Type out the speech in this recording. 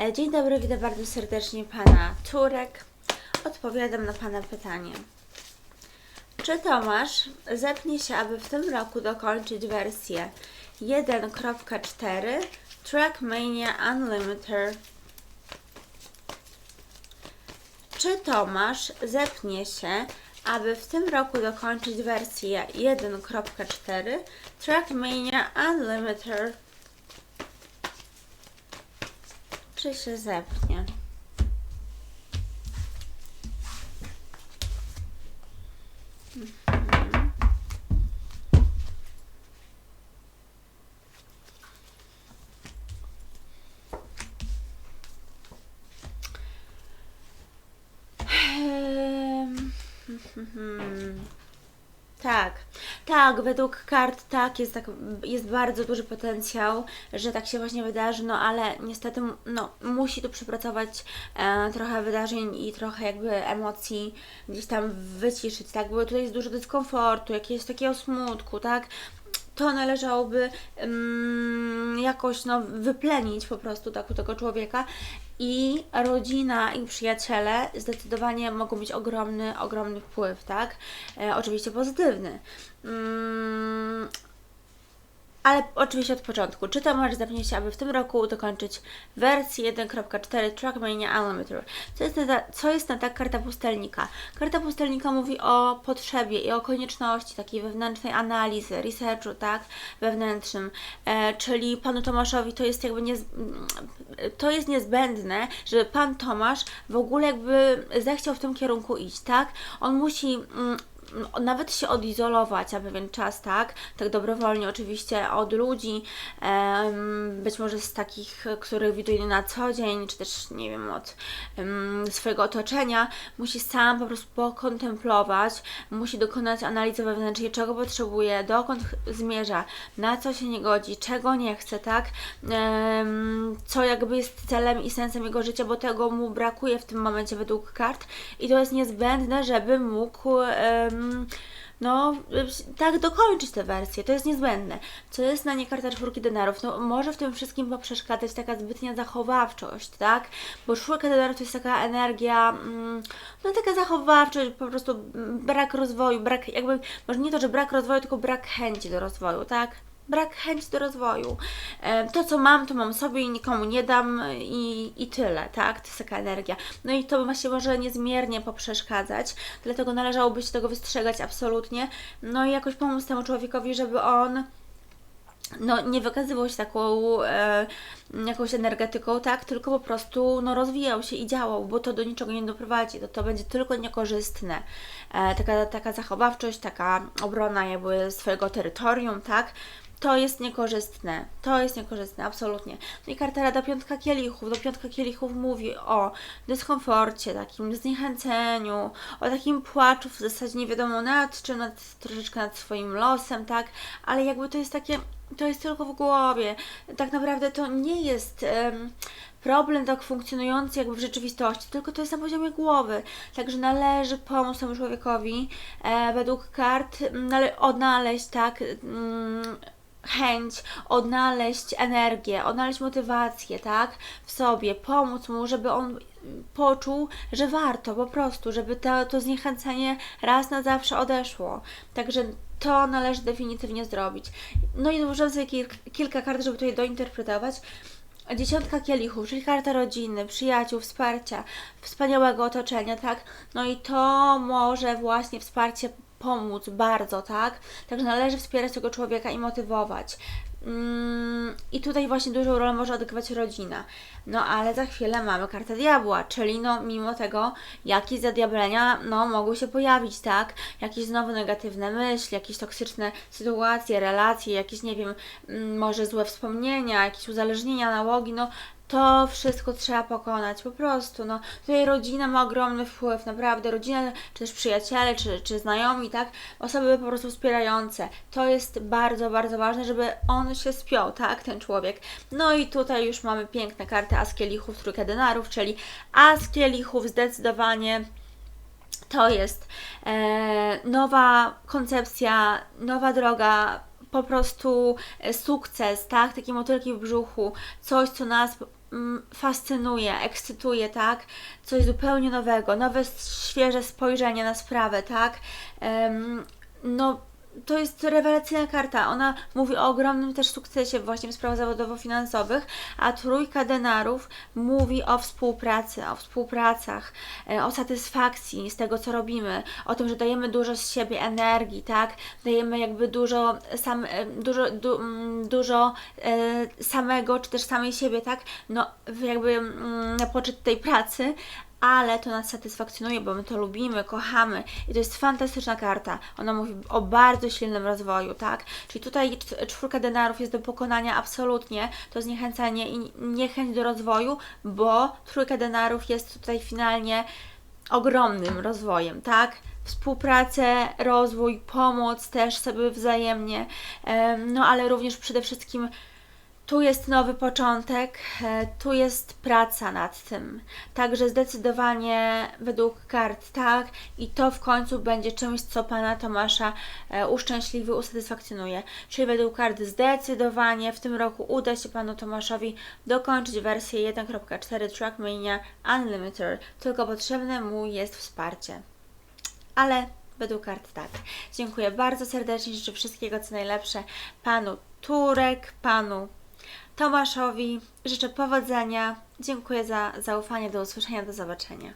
E, Dzień dobry, witam bardzo serdecznie pana Turek. Odpowiadam na pana pytanie. Czy Tomasz zepnie się, aby w tym roku dokończyć wersję 1.4 Trackmania Unlimited? Czy Tomasz zepnie się, aby w tym roku dokończyć wersję 1.4 Trackmania Unlimited? Czy się zepnie? Mhm. Ehm, Tak, tak, według kart tak jest, tak, jest bardzo duży potencjał, że tak się właśnie wydarzy, no ale niestety no, musi tu przepracować e, trochę wydarzeń i trochę jakby emocji gdzieś tam wyciszyć, tak, bo tutaj jest dużo dyskomfortu, jakiegoś takiego smutku, tak, to należałoby mm, jakoś no, wyplenić po prostu tak u tego człowieka. I rodzina i przyjaciele zdecydowanie mogą mieć ogromny, ogromny wpływ, tak? E, oczywiście pozytywny. Mm, ale oczywiście od początku. Czy Tomasz zapnie się, aby w tym roku dokończyć wersję 1.4 Trackmania Unlimited? Co jest, na co jest na tak karta pustelnika? Karta pustelnika mówi o potrzebie i o konieczności takiej wewnętrznej analizy, researchu, tak? Wewnętrznym. E, czyli panu Tomaszowi to jest jakby niez, to jest niezbędne, żeby pan Tomasz w ogóle jakby zechciał w tym kierunku iść, tak? On musi. Mm, nawet się odizolować na pewien czas, tak? Tak dobrowolnie oczywiście od ludzi, być może z takich, których widuje na co dzień, czy też nie wiem, od swojego otoczenia, musi sam po prostu pokontemplować, musi dokonać analizy wewnętrznej, czego potrzebuje, dokąd zmierza, na co się nie godzi, czego nie chce, tak? Co jakby jest celem i sensem jego życia, bo tego mu brakuje w tym momencie według kart i to jest niezbędne, żeby mógł em, no, tak dokończyć tę wersję, to jest niezbędne. Co jest na nie karta czwórki denarów? No, może w tym wszystkim poprzeszkadzać taka zbytnia zachowawczość, tak? Bo czwórka denarów to jest taka energia, mm, no taka zachowawczość, po prostu brak rozwoju, brak jakby, może nie to, że brak rozwoju, tylko brak chęci do rozwoju, tak? Brak chęci do rozwoju. E, To, co mam, to mam sobie i nikomu nie dam i, i tyle, tak? To jest taka energia. No i to właśnie może niezmiernie poprzeszkadzać, dlatego należałoby się tego wystrzegać absolutnie. No i jakoś pomóc temu człowiekowi, żeby on no, nie wykazywał się taką e, jakąś energetyką, tak, tylko po prostu no, rozwijał się i działał, bo to do niczego nie doprowadzi, to, to będzie tylko niekorzystne. E, taka, taka zachowawczość, taka obrona jakby swojego terytorium, tak, to jest niekorzystne. To jest niekorzystne, absolutnie. No i karta Rada Piątka Kielichów. Do Piątka Kielichów mówi o dyskomforcie, takim zniechęceniu, o takim płaczu w zasadzie nie wiadomo nad czym, nad, troszeczkę nad swoim losem, tak? Ale jakby to jest takie, to jest tylko w głowie. Tak naprawdę to nie jest... em, problem tak funkcjonujący jakby w rzeczywistości, tylko to jest na poziomie głowy. Także należy pomóc temu człowiekowi e, według kart nale- odnaleźć tak mm, chęć, odnaleźć energię, odnaleźć motywację, tak, w sobie, pomóc mu, żeby on poczuł, że warto po prostu, żeby to, to zniechęcenie raz na zawsze odeszło. Także to należy definitywnie zrobić. No i użyłam sobie kil- kilka kart, żeby tutaj dointerpretować. Dziesiątka kielichów, czyli karta rodziny, przyjaciół, wsparcia, wspaniałego otoczenia, tak? No i to może właśnie wsparcie pomóc bardzo, tak? Także należy wspierać tego człowieka i motywować. Mm, I tutaj właśnie dużą rolę może odgrywać rodzina. No ale za chwilę mamy kartę diabła, czyli no mimo tego jakieś zadiablenia no mogły się pojawić, tak? Jakieś znowu negatywne myśli, jakieś toksyczne sytuacje, relacje, jakieś nie wiem, mm, może złe wspomnienia, jakieś uzależnienia, nałogi, no to wszystko trzeba pokonać, po prostu, no. Tutaj rodzina ma ogromny wpływ, naprawdę, rodzina, czy też przyjaciele, czy, czy znajomi, tak, osoby po prostu wspierające. To jest bardzo, bardzo ważne, żeby on się spiął, tak, ten człowiek. No i tutaj już mamy piękne karty As Kielichów, Trójkę Denarów, czyli As Kielichów zdecydowanie to jest e, nowa koncepcja, nowa droga, po prostu e, sukces, tak? Takie motylki w brzuchu, coś, co nas fascynuje, ekscytuje, tak? Coś zupełnie nowego, nowe, świeże spojrzenie na sprawę, tak? No, to jest rewelacyjna karta. Ona mówi o ogromnym też sukcesie właśnie w sprawach zawodowo-finansowych, a trójka denarów mówi o współpracy, o współpracach, e, o satysfakcji z tego, co robimy, o tym, że dajemy dużo z siebie energii, tak? Dajemy jakby dużo, sam, e, dużo, du, mm, dużo e, samego, czy też samej siebie, tak? No, jakby mm, na poczet tej pracy, ale to nas satysfakcjonuje, bo my to lubimy, kochamy i to jest fantastyczna karta. Ona mówi o bardzo silnym rozwoju, tak? Czyli tutaj cz- czwórka denarów jest do pokonania absolutnie, to zniechęcenie i niechęć do rozwoju, bo trójka denarów jest tutaj finalnie ogromnym rozwojem, tak? Współpracę, rozwój, pomoc też sobie wzajemnie, em, no ale również przede wszystkim tu jest nowy początek, e, tu jest praca nad tym. Także zdecydowanie według kart tak i to w końcu będzie czymś, co pana Tomasza e, uszczęśliwi, usatysfakcjonuje. Czyli według kart zdecydowanie w tym roku uda się panu Tomaszowi dokończyć wersję 1.4 Trackmania Unlimited, tylko potrzebne mu jest wsparcie. Ale według kart tak. Dziękuję bardzo serdecznie, życzę wszystkiego co najlepsze panu Turek, panu Tomaszowi. Życzę powodzenia. Dziękuję za zaufanie. Do usłyszenia, do zobaczenia.